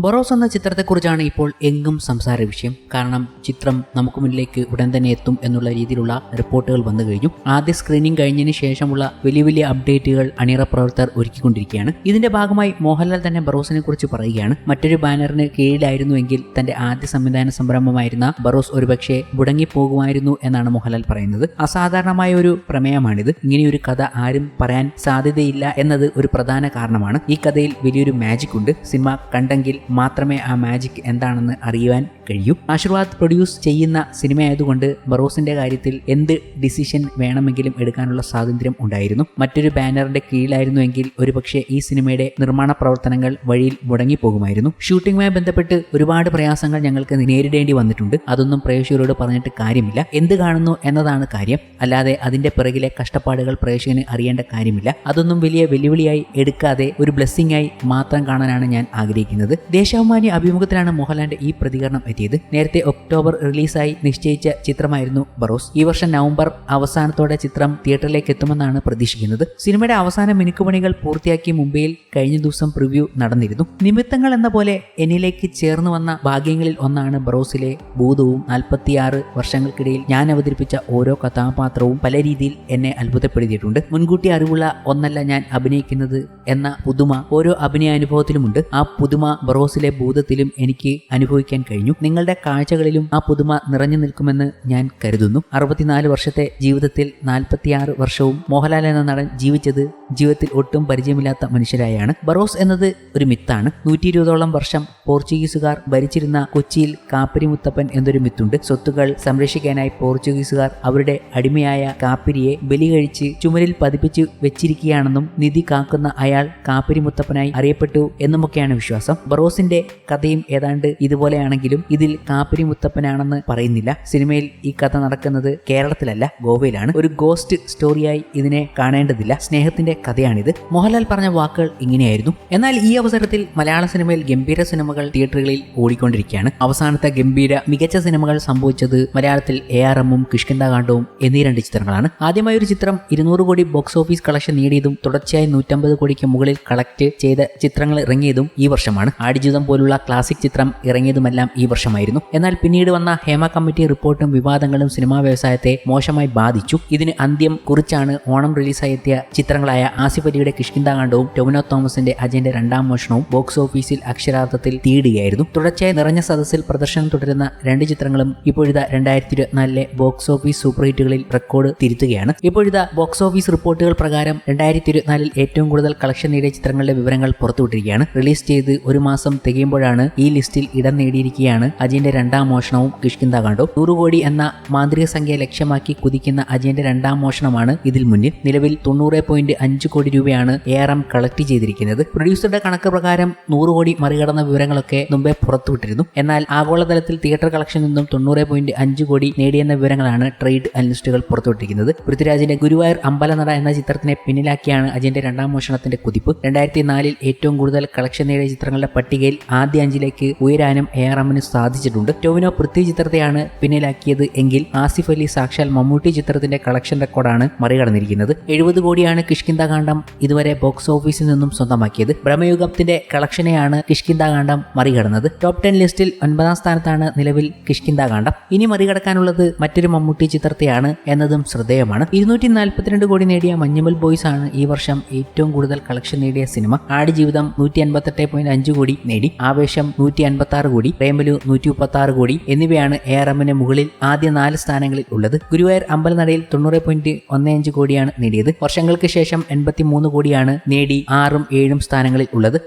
ബൊറോസ് എന്ന ചിത്രത്തെക്കുറിച്ചാണ് ഇപ്പോൾ എങ്ങും സംസാര വിഷയം. കാരണം ചിത്രം നമുക്ക് മുന്നിലേക്ക് ഉടൻ തന്നെ എത്തും എന്നുള്ള രീതിയിലുള്ള റിപ്പോർട്ടുകൾ വന്നു കഴിഞ്ഞു. ആദ്യ സ്ക്രീനിംഗ് കഴിഞ്ഞതിന് ശേഷമുള്ള വലിയ വലിയ അപ്ഡേറ്റുകൾ അണിയറ പ്രവർത്തകർ ഒരുക്കിക്കൊണ്ടിരിക്കുകയാണ്. ഇതിന്റെ ഭാഗമായി മോഹൻലാൽ തന്നെ ബറോസിനെ കുറിച്ച് പറയുകയാണ്. മറ്റൊരു ബാനറിന് കീഴിലായിരുന്നുവെങ്കിൽ തന്റെ ആദ്യ സംവിധാന സംരംഭമായിരുന്ന ബറോസ് ഒരുപക്ഷെ മുടങ്ങിപ്പോകുമായിരുന്നു എന്നാണ് മോഹൻലാൽ പറയുന്നത്. അസാധാരണമായ ഒരു പ്രമേയമാണിത്. ഇങ്ങനെയൊരു കഥ ആരും പറയാൻ സാധ്യതയില്ല എന്നത് ഒരു പ്രധാന കാരണമാണ്. ഈ കഥയിൽ വലിയൊരു മാജിക് ഉണ്ട്. സിനിമ കണ്ടെങ്കിൽ മാത്രമേ ആ മാജിക് എന്താണെന്ന് അറിയുവാൻ കഴിയൂ. ആശീർവാദ് പ്രൊഡ്യൂസ് ചെയ്യുന്ന സിനിമയായതുകൊണ്ട് ബറോസിന്റെ കാര്യത്തിൽ എന്ത് ഡിസിഷൻ വേണമെങ്കിലും എടുക്കാനുള്ള സ്വാതന്ത്ര്യം ഉണ്ടായിരുന്നു. മറ്റൊരു ബാനറിന്റെ കീഴിലായിരുന്നുവെങ്കിൽ ഒരുപക്ഷെ ഈ സിനിമയുടെ നിർമ്മാണ പ്രവർത്തനങ്ങൾ വഴിയിൽ മുടങ്ങിപ്പോകുമായിരുന്നു. ഷൂട്ടിംഗുമായി ബന്ധപ്പെട്ട് ഒരുപാട് പ്രയാസങ്ങൾ ഞങ്ങൾക്ക് നേരിടേണ്ടി വന്നിട്ടുണ്ട്. അതൊന്നും പ്രേക്ഷകരോട് പറഞ്ഞിട്ട് കാര്യമില്ല. എന്ത് കാണുന്നു എന്നതാണ് കാര്യം. അല്ലാതെ അതിന്റെ പിറകിലെ കഷ്ടപ്പാടുകൾ പ്രേക്ഷകന് അറിയേണ്ട കാര്യമില്ല. അതൊന്നും വലിയ വെല്ലുവിളിയായി എടുക്കാതെ ഒരു ബ്ലെസ്സിംഗ് ആയി മാത്രം കാണാനാണ് ഞാൻ ആഗ്രഹിക്കുന്നത്. ദേശാഭിമാനി അഭിമുഖത്തിലാണ് മോഹൻലാലിന്റെ ഈ പ്രതികരണം എത്തിയത്. നേരത്തെ ഒക്ടോബർ റിലീസായി നിശ്ചയിച്ച ചിത്രമായിരുന്നു ബറോസ്. ഈ വർഷം നവംബർ അവസാനത്തോടെ ചിത്രം തിയേറ്ററിലേക്ക് എത്തുമെന്നാണ് പ്രതീക്ഷിക്കുന്നത്. സിനിമയുടെ അവസാന മിനുക്കുപണികൾ പൂർത്തിയാക്കി മുംബൈയിൽ കഴിഞ്ഞ ദിവസം പ്രിവ്യൂ നടന്നിരുന്നു. നിമിത്തങ്ങൾ എന്ന പോലെ എന്നിലേക്ക് ചേർന്ന് വന്ന ഭാഗ്യങ്ങളിൽ ഒന്നാണ് ബറോസിലെ ഭൂതവും നാൽപ്പത്തിയാറ് വർഷങ്ങൾക്കിടയിൽ ഞാൻ അവതരിപ്പിച്ച ഓരോ കഥാപാത്രവും പല രീതിയിൽ എന്നെ അത്ഭുതപ്പെടുത്തിയിട്ടുണ്ട്. മുൻകൂട്ടി അറിവുള്ള ഒന്നല്ല ഞാൻ അഭിനയിക്കുന്നത് എന്ന പുതുമ ഓരോ അഭിനയ അനുഭവത്തിലുമുണ്ട് ആ പുതുമ ബറോസിലെ ഭൂതത്തിലും എനിക്ക് അനുഭവിക്കാൻ കഴിഞ്ഞു. നിങ്ങളുടെ കാഴ്ചകളിലും ആ പുതുമ നിറഞ്ഞു നിൽക്കുമെന്ന് ഞാൻ കരുതുന്നു. അറുപത്തിനാല് വർഷത്തെ ജീവിതത്തിൽ നാൽപ്പത്തിയാറ് വർഷവും മോഹൻലാൽ എന്ന നടൻ ജീവിച്ചത് ജീവിതത്തിൽ ഒട്ടും പരിചയമില്ലാത്ത മനുഷ്യരായാണ്. ബറോസ് എന്നത് ഒരു മിത്താണ്. നൂറ്റി ഇരുപതോളം വർഷം പോർച്ചുഗീസുകാർ ഭരിച്ചിരുന്ന കൊച്ചിയിൽ കാപ്പിരിമുത്തപ്പൻ എന്നൊരു മിത്തുണ്ട്. സ്വത്തുകൾ സംരക്ഷിക്കാനായി പോർച്ചുഗീസുകാർ അവരുടെ അടിമയായ കാപ്പിരിയെ ബലി കഴിച്ച് ചുമരിൽ പതിപ്പിച്ച് വെച്ചിരിക്കുകയാണെന്നും നിധി കാക്കുന്ന അയാൾ കാപ്പിരിമുത്തപ്പനായി അറിയപ്പെട്ടു എന്നുമൊക്കെയാണ് വിശ്വാസം. ബറോസിന്റെ കഥയും ഏതാണ്ട് ഇതുപോലെയാണെങ്കിലും ഇതിൽ കാപ്പിരി മുത്തപ്പനാണെന്ന് പറയുന്നില്ല. സിനിമയിൽ ഈ കഥ നടക്കുന്നത് കേരളത്തിലല്ല ഗോവയിലാണ്. ഒരു ഗോസ്റ്റ് സ്റ്റോറിയായി ഇതിനെ കാണേണ്ടതില്ല. സ്നേഹത്തിന്റെ കഥയാണിത്. മോഹൻലാൽ പറഞ്ഞ വാക്കുകൾ ഇങ്ങനെയായിരുന്നു. എന്നാൽ ഈ അവസരത്തിൽ മലയാള സിനിമയിൽ ഗംഭീര സിനിമകൾ തിയേറ്ററുകളിൽ ഓടിക്കൊണ്ടിരിക്കുകയാണ്. അവസാനത്തെ ഗംഭീര മികച്ച സിനിമകൾ സംഭവിച്ചത് മലയാളത്തിൽ എ ആർ എമ്മും കിഷ്കിന്താകാണ്ഡവും എന്നീ രണ്ട് ചിത്രങ്ങളാണ്. ആദ്യമായി ഒരു ചിത്രം ഇരുന്നൂറ് കോടി ബോക്സ് ഓഫീസ് കളക്ഷൻ നേടിയതും തുടർച്ചയായി നൂറ്റമ്പത് കോടിക്ക് മുകളിൽ കളക്ട് ചെയ്ത ചിത്രങ്ങൾ ഇറങ്ങിയതും ഈ വർഷമാണ്. ആടുജീവിതം പോലുള്ള ക്ലാസിക് ചിത്രം ഇറങ്ങിയതുമെല്ലാം ഈ വർഷമായിരുന്നു. എന്നാൽ പിന്നീട് വന്ന ഹേമ കമ്മിറ്റി റിപ്പോർട്ടും വിവാദങ്ങളും സിനിമാ വ്യവസായത്തെ മോശമായി ബാധിച്ചു. ഇതിന് അന്ത്യം കുറിച്ചാണ് ഓണം റിലീസായി എത്തിയ ചിത്രങ്ങളായ ആസിഫ് അലിയുടെ കിഷ്കിന്ദാകാണ്ഡവും ടൊമിനോ തോമസിന്റെ അജയന്റെ രണ്ടാം മോഷണവും ബോക്സ് ഓഫീസിൽ അക്ഷരാർത്ഥത്തിൽ തീടുകയായിരുന്നു തുടർച്ചയായി നിറഞ്ഞ സദസ്സിൽ പ്രദർശനം തുടരുന്ന രണ്ട് ചിത്രങ്ങളും ഇപ്പോഴിതാ രണ്ടായിരത്തി ഇരുപത്തിനാലിലെ ബോക്സ് ഓഫീസ് സൂപ്പർ ഹിറ്റുകളിൽ റെക്കോർഡ് തിരുത്തുകയാണ്. ഇപ്പോഴിതാ ബോക്സ് ഓഫീസ് റിപ്പോർട്ടുകൾ പ്രകാരം രണ്ടായിരത്തി ഇരുപത്തിനാലിൽ ഏറ്റവും കൂടുതൽ കളക്ഷൻ നേടിയ ചിത്രങ്ങളുടെ വിവരങ്ങൾ പുറത്തുവിട്ടിരിക്കുകയാണ്. റിലീസ് ചെയ്ത് ഒരു മാസം തികയുമ്പോഴാണ് ഈ ലിസ്റ്റിൽ ഇടം നേടിയിരിക്കുകയാണ് അജയന്റെ രണ്ടാം മോഷണവും കിഷ്കിന്ദാകാണ്ഡവും നൂറ് കോടി എന്ന മാന്ത്രിക സംഖ്യ ലക്ഷ്യമാക്കി കുതിക്കുന്ന അജയന്റെ രണ്ടാം മോഷണമാണ് ഇതിൽ മുന്നിൽ. നിലവിൽ തൊണ്ണൂറ് പോയിന്റ് അഞ്ച് കോടി രൂപയാണ് എ ആർ എം കളക്ട് ചെയ്തിരിക്കുന്നത്. പ്രൊഡ്യൂസറുടെ കണക്ക് പ്രകാരം നൂറ് കോടി മറികടന്ന വിവരങ്ങളൊക്കെ മുമ്പേ പുറത്തുവിട്ടിരുന്നു. എന്നാൽ ആഗോളതലത്തിൽ തിയേറ്റർ കളക്ഷൻ നിന്നും തൊണ്ണൂറ് പോയിന്റ് അഞ്ച് കോടി നേടിയെന്ന വിവരങ്ങളാണ് ട്രേഡ് അനലിസ്റ്റുകൾ പുറത്തുവിട്ടിരിക്കുന്നത്. പൃഥ്വിരാജിന്റെ ഗുരുവായൂർ അമ്പലനട എന്ന ചിത്രത്തിനെ പിന്നിലാക്കിയാണ് അജയന്റെ രണ്ടാം മോഷണത്തിന്റെ കുതിപ്പ്. രണ്ടായിരത്തി നാലിൽ ഏറ്റവും കൂടുതൽ കളക്ഷൻ നേടിയ ചിത്രങ്ങളുടെ പട്ടികയിൽ ആദ്യ അഞ്ചിലേക്ക് ഉയരാനും എ ആർ എമ്മിന് സാധിച്ചിട്ടുണ്ട്. ടോവിനോ പൃഥ്വി ചിത്രത്തെയാണ് പിന്നിലാക്കിയത് എങ്കിൽ ആസിഫ് അലി സാക്ഷാൽ മമ്മൂട്ടി ചിത്രത്തിന്റെ കളക്ഷൻ റെക്കോർഡാണ് മറികടന്നിരിക്കുന്നത്. എഴുപത് കോടിയാണ് കിഷ്കിന്ത കാണ്ഡം ഇതുവരെ ബോക്സ് ഓഫീസിൽ നിന്നും സ്വന്തമാക്കിയത്. ബ്രഹ്മയുഗത്തിന്റെ കളക്ഷനെയാണ് കിഷ്കിന്ത കാണ്ഡം മറികടന്നത്. ടോപ്പ് ടെൻ ലിസ്റ്റിൽ ഒൻപതാം സ്ഥാനത്താണ് നിലവിൽ കിഷ്കിന്ത കാണ്ഡം ഇനി മറികടക്കാനുള്ളത് മറ്റൊരു മമ്മൂട്ടി ചിത്രത്തെയാണ് എന്നതും ശ്രദ്ധേയമാണ്. ഇരുന്നൂറ്റി നാൽപ്പത്തിരണ്ട് കോടി നേടിയ മഞ്ഞുമൽ ബോയ്സ് ആണ് ഈ വർഷം ഏറ്റവും കൂടുതൽ കളക്ഷൻ നേടിയ സിനിമ. ആടുജീവിതം നൂറ്റി അൻപത്തെട്ട് പോയിന്റ് അഞ്ച് കോടി നേടി. ആവേശം നൂറ്റി അൻപത്തി ആറ് കോടി പ്രേമലു നൂറ്റി മുപ്പത്തി ആറ് കോടി എന്നിവയാണ് എ ആർ എമ്മിന് മുകളിൽ ആദ്യ നാല് സ്ഥാനങ്ങളിൽ ഉള്ളത്. ഗുരുവായൂർ അമ്പലനടയിൽ തൊണ്ണൂറ് പോയിന്റ് ഒന്ന് അഞ്ച് കോടിയാണ് നേടിയത്. വർഷങ്ങൾക്ക് ശേഷം എൺപത്തി മൂന്ന് കോടിയാണ് നേടി ആറും ഏഴും സ്ഥാനങ്ങളിൽ ഉള്ളത്.